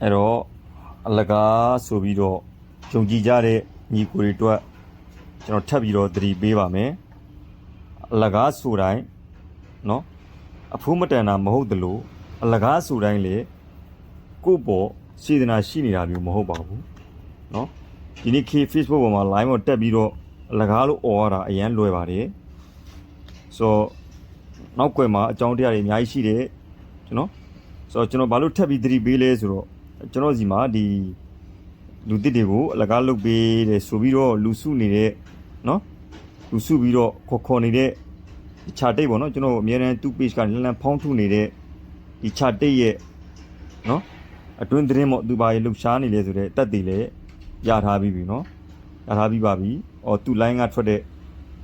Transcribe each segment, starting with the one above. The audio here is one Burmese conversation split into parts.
အဲ့တော့အလကားဆိုပြီးတော့ယုံကြည်ကြတဲ့ညီကိုတွေအတွက်ကျွန်တော်ထပ်ပြီးတော့သတိပေးပါမယ်အလကားဆိုတိုင်းเนาะအဖိုးမတန်တာမဟုတ်သလိုအလကားဆိုတိုင်းလေကိုယ့်ပေါ်စေတနာရှိနေတာမျိုးမဟုတ်ပါဘူးเนาะဒီနေ့ K Facebook ပေါ်မှာ line ပေါ်တက်ပြီးတော့အလကားလို့អော်ရတာအရန်လွယ်ပါတယ်ဆိုတော့နောက်ွယ်မှာအကြောင်းတရားတွေအများကြီးရှိတယ်ကျွန်တော် ဆိုတော့ကျွန်တော်ဘာလို့ထပ်ပြီးသတိပေးလဲဆိုတော့ ကျွန်တော်စီမှာဒီလူတစ်တွေကိုအလကားလုပ်ပေးတယ်ဆိုပြီးတော့လူစုနေတဲ့နော်လူစုပြီးတော့ခေါ်ခေါ်နေတဲ့ခြာတိတ်ပေါ့နော်ကျွန်တော်အများအားသူ့ page ကလန်လန်ဖောင်းထုနေတဲ့ဒီခြာတိတ်ရဲ့နော်အတွင်းသတင်းပေါ့သူဘာရေလှုပ်ရှားနေလဲဆိုတော့တက်တည်လေရထားပြီးပြီနော်ရထားပြီးပါပြီ။အော်သူ line ကထွက်တဲ့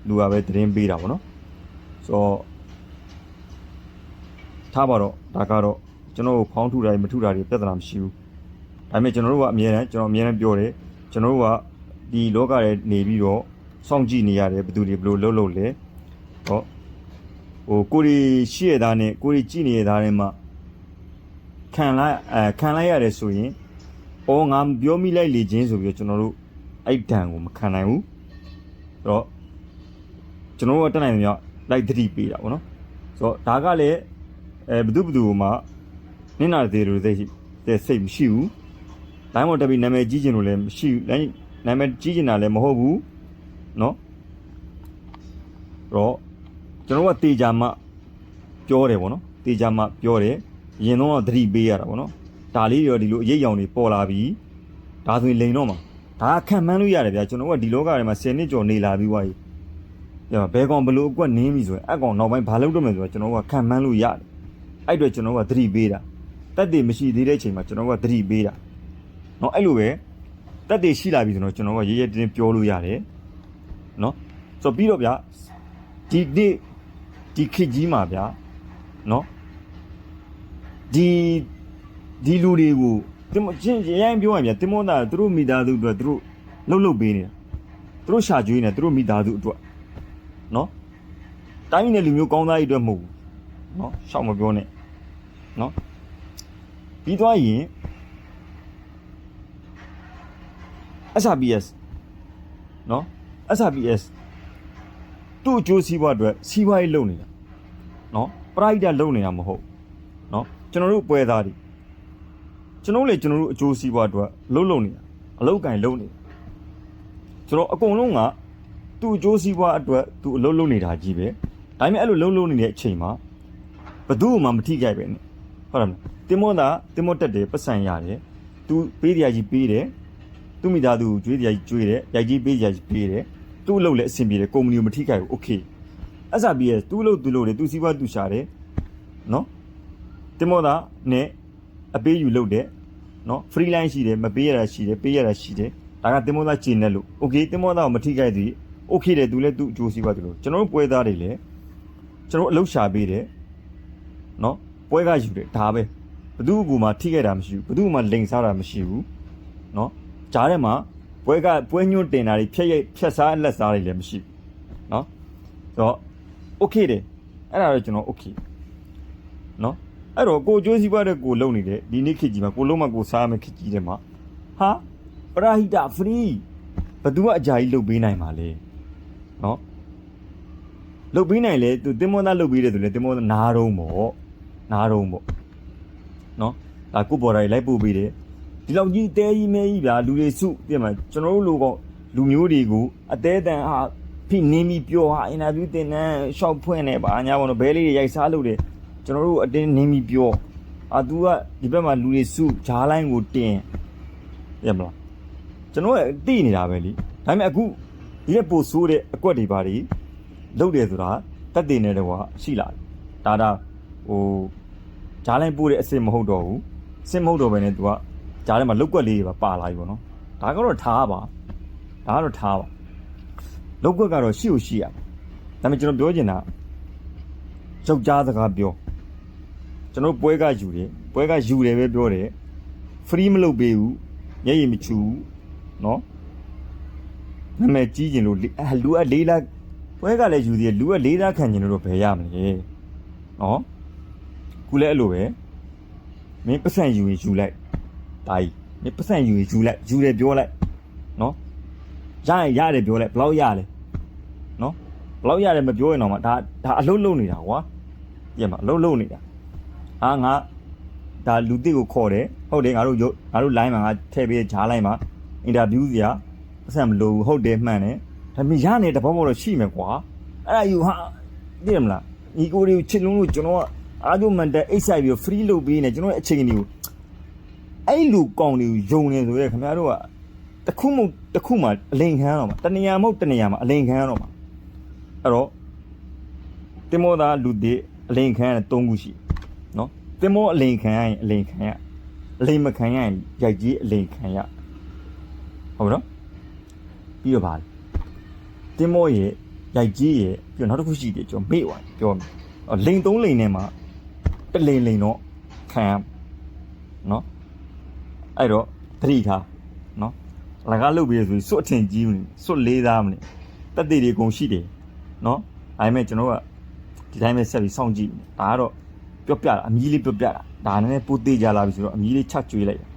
လူကပဲသတင်းပေးတာပေါ့နော်။ဆိုတော့ထားပါတော့ဒါကတော့ကျွန်တော်ကိုဖောင်းထုတာတွေမထုတာတွေပြဿနာမရှိဘူး ဒါပေမဲ့ကျွန်တော်တို့ကအမြဲတမ်းကျွန်တော်အမြဲတမ်းပြောတယ်ကျွန်တော်တို့ကဒီလောကထဲနေပြီးတော့စောင့်ကြည့်နေရတယ်ဘယ်သူတွေဘယ်လိုလုပ်လို့လဲဟောဟိုကိုရီရှိရသားနဲ့ကိုရီကြည့်နေရသားနဲ့မှခံလိုက်အဲခံလိုက်ရတယ်ဆိုရင်အော်ငါပြောမိလိုက်လေချင်းဆိုပြီးတော့ကျွန်တော်တို့အဲ့ဒဏ်ကိုမခံနိုင်ဘူးအဲ့တော့ကျွန်တော်တို့ကတက်နိုင်တယ်မြောက်လိုက်သတိပေးတာပေါ့နော်ဆိုတော့ဒါကလည်းအဲဘယ်သူဘယ်သူမှနင့်နာသေးလို့သိတဲ့စိတ်မရှိဘူး လိုင်းမော်တက်ပြီးနာမည်ကြီးကျင်လို့လည်းမရှိဘူးလိုင်းနာမည်ကြီးကျင်တာလည်းမဟုတ်ဘူးเนาะတော့ကျွန်တော်ကတေချာမှပြောတယ်ပေါ့နော်တေချာမှပြောတယ်ရင်တော့သတိပေးရတာပေါ့နော်ဒါလေးတွေရောဒီလိုအရေးအယောင်တွေပေါ်လာပြီးဒါဆိုရင်လိန်တော့မှာဒါကခံမှန်းလို့ရတယ်ဗျာကျွန်တော်ကဒီလောကထဲမှာ10နှစ်ကျော်နေလာပြီးွားကြီးပြဘဲကောင်ဘလို့အကွက်နင်းပြီဆိုရင်အကောင်နောက်ပိုင်းဘာလုပ်တော့မယ်ဆိုတော့ကျွန်တော်ကခံမှန်းလို့ရတယ်အဲ့အတွက်ကျွန်တော်ကသတိပေးတာတက်တည်မရှိသေးတဲ့အချိန်မှာကျွန်တော်ကသတိပေးတာ เนาะအဲ့လိုပဲတက်တည်ရှိလာပြီဆိုတော့ကျွန်တော်ကရေးရဲတင်းတင်းပြောလို့ရတယ်เนาะဆိုတော့ပြီးတော့ဗျာဒီနေ့ဒီခေတ်ကြီးမှာဗျာเนาะဒီဒီလူတွေကိုတင်မချင်းရိုင်းပြောရရင်ဗျာတင်မောတာသူတို့မိသားစုအတွက်သူတို့လှုပ်လှုပ်ပေးနေတာသူတို့ရှာကျွေးနေသူတို့မိသားစုအတွက်เนาะတိုင်းနဲ့လူမျိုးကောင်းသားကြီးအတွက်မဟုတ်ဘူးเนาะရှောက်မပြောနဲ့เนาะပြီးသွားရင် SRPS နော် SRPS သူ့အကျိုးစီးပွားအတွက်စီးပွားရေးလုပ်နေတာနော်ပရိုက်တာလုပ်နေတာမဟုတ်နော်ကျွန်တော်တို့ပွဲသားတွေကျွန်တော်လေကျွန်တော်တို့အကျိုးစီးပွားအတွက်လှုပ်လှုပ်နေတာအလောက်ကင်လှုပ်နေကျွန်တော်အကုန်လုံးကသူ့အကျိုးစီးပွားအတွက်သူအလုပ်လုပ်နေတာကြီးပဲဒါပေမဲ့အဲ့လိုလှုပ်လှုပ်နေတဲ့အချိန်မှာဘသူ့မှမထိကြိုက်ပဲနဲ့ဟုတ်တယ်မလားတင်မောတာတင်မောတက်တယ်ပတ်စံရတယ်သူပေးတရားကြီးပေးတယ် သူမိသားစုကိုကျွေးတရားကြီးကျွေးတယ်ရိုက်ကြီးပေးတရားကြီးပေးတယ်သူ့အလုပ်လည်းအဆင်ပြေတယ်ကုမ္ပဏီကိုမထိခိုက်ဘူးโอเคအဲ့စားပြီးရသူ့အလုပ်သူ့လုပ်တယ်သူစီးပွားသူရှာတယ်နော်တင်မောတာနဲ့အပေးယူလုပ်တယ်နော် free line ရှိတယ်မပေးရတာရှိတယ်ပေးရတာရှိတယ်ဒါကတင်မောတာကျင်တယ်လို့โอเคတင်မောတာကိုမထိခိုက်သေးโอเคတယ်သူလည်းသူ့အကျိုးစီးပွားသူလို့ကျွန်တော်တို့ပွဲသားတွေလည်းကျွန်တော်တို့အလုပ်ရှာပေးတယ်နော်ပွဲကယူတယ်ဒါပဲဘသူ့ကူမှထိခိုက်တာမရှိဘူးဘသူ့မှလိန်စားတာမရှိဘူးနော် ကြားထဲမှာပွဲကပွဲညွန့်တင်တာတွေဖြက်ရိုက်ဖြက်စားလက်စားတွေလည်းမရှိဘူးเนาะဆိုတော့ okay တယ်အဲ့ဒါတော့ကျွန်တော် okay เนาะအဲ့တော့ကိုအကျိုးစီးပွားတဲ့ကိုလုံနေတယ်ဒီနေ့ခေတ်ကြီးမှာကိုလုံးမကိုစားမယ်ခေတ်ကြီးတဲ့မှာဟာပရာဟိတ free ဘသူကအကြာကြီးလုတ်ပေးနိုင်ပါလေเนาะလုတ်ပေးနိုင်လေသူတင်မောသားလုတ်ပေးတယ်ဆိုလေတင်မောသားနားတော့ပေါ့နားတော့ပေါ့เนาะဒါကိုပေါ်တာကြီးလိုက်ပို့ပေးတယ် ဒီလောက်ကြီးတဲကြီးမဲကြီးဗျာလူတွေစုပြင်မှာကျွန်တော်တို့လူကလူမျိုးတွေကိုအသေးတန်ဟာဖိနင်းပြီးပြောဟာအင်တာဗျူးတင်နန်းရှောက်ဖွင့်နေပါညာဘောနော်ဘဲလေးတွေရိုက်စားလို့တယ်ကျွန်တော်တို့အတင်းနင်းပြီးပြောအာ तू ကဒီဘက်မှာလူတွေစုဂျားလိုင်းကိုတင်ရမလားကျွန်တော်ကတိနေတာပဲလीဒါပေမဲ့အခုဒီလက်ပို့ဆိုးတဲ့အကွက်တွေပါတွေလုတ်တယ်ဆိုတာတက်တင်နေတယ်ကွာရှိလာတယ်ဒါဒါဟိုဂျားလိုင်းပို့တဲ့အစ်စ်မဟုတ်တော့ဘူးအစ်စ်မဟုတ်တော့ဘဲနဲ့ तू က ကြားထဲမှာလုတ်ကွက်လေးတွေပါပါလာပြီပေါ့နော်ဒါကတော့ထားပါဒါကတော့ထားပါလုတ်ကွက်ကတော့ရှိ ਉ ရှိရဒါပေမဲ့ကျွန်တော်ပြောချင်တာယောက်ျားစကားပြောကျွန်တော်ပွဲကယူတယ်ပွဲကယူတယ်ပဲပြောတယ် free မလုပ်ပေးဘူးမျက်ရည်မချူဘူးနော်နာမည်ကြီးကျင်လို့အဲလူကလေးလားပွဲကလည်းယူသေးတယ်လူကလေးလားခံကျင်လို့တော့ဘယ်ရမလဲနော်ခုလည်းအဲ့လိုပဲမင်းပတ်စံယူရင်ယူလိုက် ဒါကြီးမင်းပတ်စံယူရင်ယူလိုက်ယူတယ်ပြောလိုက်နော်ရရင်ရတယ်ပြောလိုက်ဘယ်လောက်ရလဲနော်ဘယ်လောက်ရတယ်မပြောရင်တော့မှဒါဒါအလုံးလုံးနေတာကွာပြည့်မှာအလုံးလုံးနေတာအာငါဒါလူတစ်ကိုခေါ်တယ်ဟုတ်တယ်ငါတို့ရုပ်ငါတို့ line မှာငါထည့်ပေးဂျားလိုက်မှာအင်တာဗျူးစရာပတ်စံမလို့ဘူးဟုတ်တယ်မှန်တယ်ဒါပေမဲ့ရနေတဲ့ဘောဘောတော့ရှိမယ်ကွာအဲ့ဒါယူဟာသိရမလားညီကိုတွေကိုချစ်လုံးလို့ကျွန်တော်ကအားကျမန်တက်အိတ်ဆိုင်ပြီး free လုပ်ပေးနေကျွန်တော်ရဲ့အချိန်ကြီးကို အဲ့လူကောင်တွေကိုယုံနေဆိုရဲခင်ဗျားတို့ကတစ်ခုမဟုတ်တစ်ခုမှအလိန်ခံရတော့မှာတနေရာမဟုတ်တနေရာမှာအလိန်ခံရတော့မှာအဲ့တော့တင်မောသားလူတွေအလိန်ခံရတဲ့၃ခုရှိနော်တင်မောအလိန်ခံရရင်အလိန်ခံရအလိန်မခံရရင်ရိုက်ကြီးအလိန်ခံရဟုတ်နော်ပြီးတော့ပါလေတင်မောရဲ့ရိုက်ကြီးရဲ့ပြီးတော့နောက်တစ်ခုရှိတယ်ကျွန်တော်မေ့သွားတယ်ပြောမယ်အော်လိန်၃လိန်နဲ့မှာတစ်လိန်လိန်တော့ခံရနော် အဲ့တော့သတိထားနော်အလကားလုပ်ပြီးရဆိုရင်စွတ်အထင်ကြီးမနေစွတ်လေးသားမနေတက်သေးတွေအကုန်ရှိတယ်နော်ဒါပေမဲ့ကျွန်တော်ကဒီတိုင်းပဲဆက်ပြီးစောင့်ကြည့်ဒါကတော့ပြောပြတာအမီးလေးပြောပြတာဒါနည်းနည်းပိုသေးကြလာပြီဆိုတော့အမီးလေးချက်ကျွေးလိုက်တာ